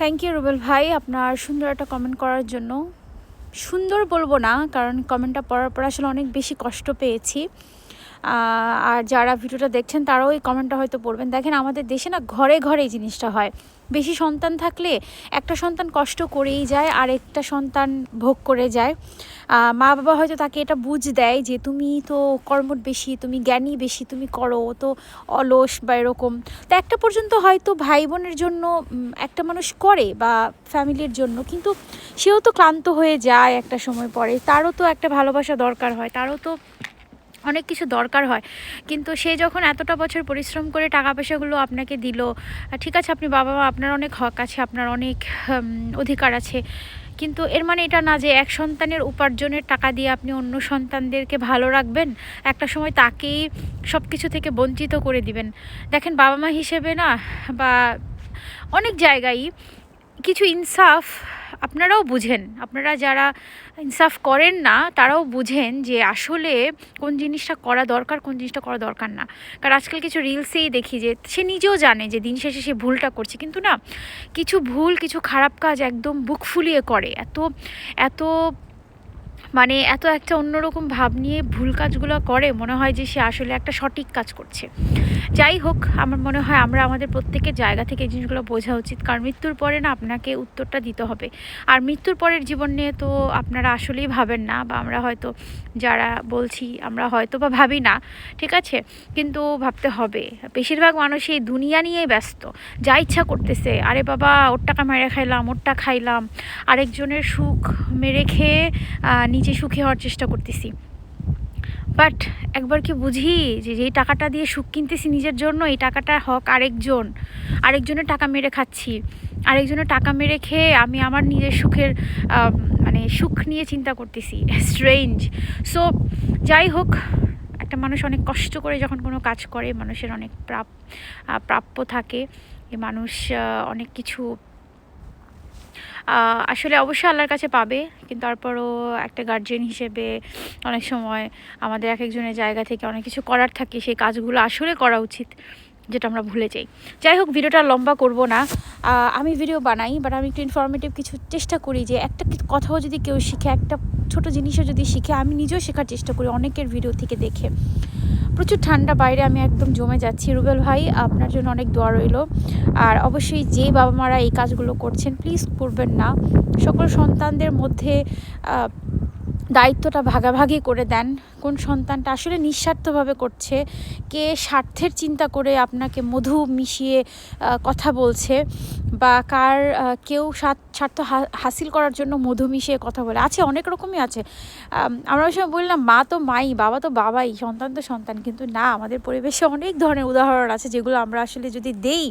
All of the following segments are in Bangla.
থ্যাংক ইউ রুবেল ভাই, আপনার সুন্দর একটা কমেন্ট করার জন্য। সুন্দর বলব না, কারণ কমেন্টটা পড়ার পর আসলে অনেক বেশি কষ্ট পেয়েছি। আর যারা ভিডিওটা দেখছেন, তারাও এই কমেন্টটা হয়তো পড়বেন। দেখেন, আমাদের দেশে না ঘরে ঘরে এই জিনিসটা হয়। বেশি সন্তান থাকলে একটা সন্তান কষ্ট করেই যায়, আর একটা সন্তান ভোগ করে যায়। মা বাবা হয়তো তাকে এটা বুঝ দেয় যে, তুমি তো কর্মট বেশি, তুমি জ্ঞানী বেশি, তুমি করো তো অলস বা এরকম। তো একটা পর্যন্ত হয়তো ভাই বোনের জন্য একটা মানুষ করে বা ফ্যামিলির জন্য, কিন্তু সেও তো ক্লান্ত হয়ে যায় একটা সময় পরে। তারও তো একটা ভালোবাসা দরকার হয়, তারও তো অনেক কিছু দরকার হয়। কিন্তু সে যখন এতটা বছর পরিশ্রম করে টাকা পয়সাগুলো আপনাকে দিল ঠিক আছে, আপনি বাবা মা আপনার অনেক হক আছে, আপনার অনেক অধিকার আছে। কিন্তু এর মানে এটা না যে এক সন্তানের উপার্জনের টাকা দিয়ে আপনি অন্য সন্তানদেরকে ভালো রাখবেন, একটা সময় তাকেই সব কিছু থেকে বঞ্চিত করে দিবেন। দেখেন বাবা মা হিসেবে না, বা অনেক জায়গায় কিছু ইনসাফ আপনারাও বুঝেন। আপনারা যারা ইনসাফ করেন না, তারাও বুঝেন যে আসলে কোন জিনিসটা করা দরকার, কোন জিনিসটা করা দরকার না। কারণ আজকাল কিছু রিলসেই দেখি যে, সে নিজেও জানে যে দিন শেষে সে ভুলটা করছে। কিন্তু না, কিছু ভুল, কিছু খারাপ কাজ একদম বুক ফুলিয়ে করে। এত এত মানে এত একটা অন্যরকম ভাব নিয়ে ভুল কাজগুলো করে, মনে হয় যে সে আসলে একটা সঠিক কাজ করছে। যাই হোক, আমার মনে হয় আমরা আমাদের প্রত্যেকের জায়গা থেকে এই জিনিসগুলো বোঝা উচিত। কারণ মৃত্যুর পরে না আপনাকে উত্তরটা দিতে হবে। আর মৃত্যুর পরের জীবন নিয়ে তো আপনারা আসলেই ভাবেন না বা আমরা হয়তো যারা বলছি, আমরা হয়তো বা ভাবি না, ঠিক আছে? কিন্তু ভাবতে হবে। বেশিরভাগ মানুষ এই দুনিয়া নিয়েই ব্যস্ত। যা ইচ্ছা করতেছে, আরে বাবা, ওর টাকা মেরে খাইলাম ওরটা খাইলাম, আরেকজনের সুখ মেরে খেয়ে নিজে সুখী হওয়ার চেষ্টা করতেছি। বাট একবার কি বুঝি যে যেই টাকাটা দিয়ে সুখ কিনতেছি নিজের জন্য, এই টাকাটা হক আরেকজন। আরেকজনের টাকা মেরে খাচ্ছি। আরেকজনের টাকা মেরে খেয়ে আমি আমার নিজের সুখের মানে সুখ নিয়ে চিন্তা করতেছি। স্ট্রেঞ্জ সো যাই হোক, একটা মানুষ অনেক কষ্ট করে যখন কোনো কাজ করে, মানুষের অনেক প্রাপ প্রাপ্য থাকে। মানুষ অনেক কিছু আসলে অবশ্যই আল্লাহর কাছে পাবে, কিন্তু তারপরও একটা গার্জেন হিসেবে অনেক সময় আমাদের এক একজনের জায়গা থেকে অনেক কিছু করার থাকে, সেই কাজগুলো আসলে করা উচিত, যেটা আমরা ভুলে যাই। যাই হোক, ভিডিওটা লম্বা করব না। আমি ভিডিও বানাই বাট আমি একটু ইনফরমেটিভ কিছু চেষ্টা করি যে একটা কথাও যদি কেউ শিখে, একটা ছোট জিনিসও যদি শিখে, আমি নিজেও শেখার চেষ্টা করি অনেকের ভিডিও থেকে দেখে। প্রচুর ঠান্ডা বাইরে, আমি একদম জমে যাচ্ছি। রুবেল ভাই, আপনার জন্য অনেক দোয়া রইল। আর অবশ্যই যে বাবা মারা এই কাজগুলো করছেন প্লিজ করবেন না। সকল সন্তানদের মধ্যে দায়িত্বটা ভাগাভাগি করে দেন। কোন সন্তানটা আসলে নিঃস্বার্থভাবে করছে, কে স্বার্থের চিন্তা করে আপনাকে মধু মিশিয়ে কথা বলছে বা কার কেউ স্বার্থ হাসিল করার জন্য মধু মিশিয়ে কথা বলে, আছে অনেক রকমই আছে। আমরা ওই সময় বললাম, মা তো মাই, বাবা তো বাবাই, সন্তান তো সন্তান। কিন্তু না, আমাদের পরিবেশে অনেক ধরনের উদাহরণ আছে যেগুলো আমরা আসলে যদি দেই,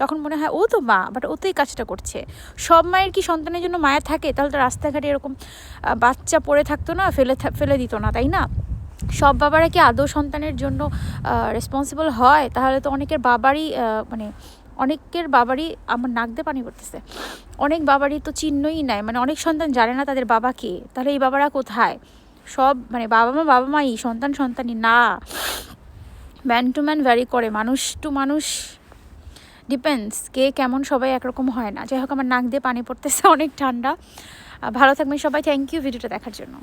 তখন মনে হয়, ও তো মা, বাট ও তো এই কাজটা করছে। সব মায়ের কি সন্তানের জন্য মায়া থাকে? তাহলে তো রাস্তাঘাটে এরকম বাচ্চা পড়ে থাকতো না, ফেলে ফেলে দিত না, তাই না? সব বাবারা কি আদৌ সন্তানের জন্য রেসপন্সিবল হয়? তাহলে তো অনেকের বাবারই মানে অনেকের বাবারই আমার নাক দিয়ে পানি পড়তেছে। অনেক বাবারই তো চিহ্নই নাই মানে অনেক সন্তান জানে না তাদের বাবা কে। তাহলে এই বাবারা কোথায়? সব মানে বাবা মা, বাবা মাই, সন্তান সন্তানই না। ম্যান টু ম্যান ভ্যারি করে, মানুষ টু মানুষ ডিপেন্ডস কে কেমন সবাই একরকম হয় না। যাই হোক, আমার নাক দিয়ে পানি পড়তেছে, অনেক ঠান্ডা। ভালো থাকবেন সবাই থ্যাংক ইউ ভিডিওটা দেখার জন্য।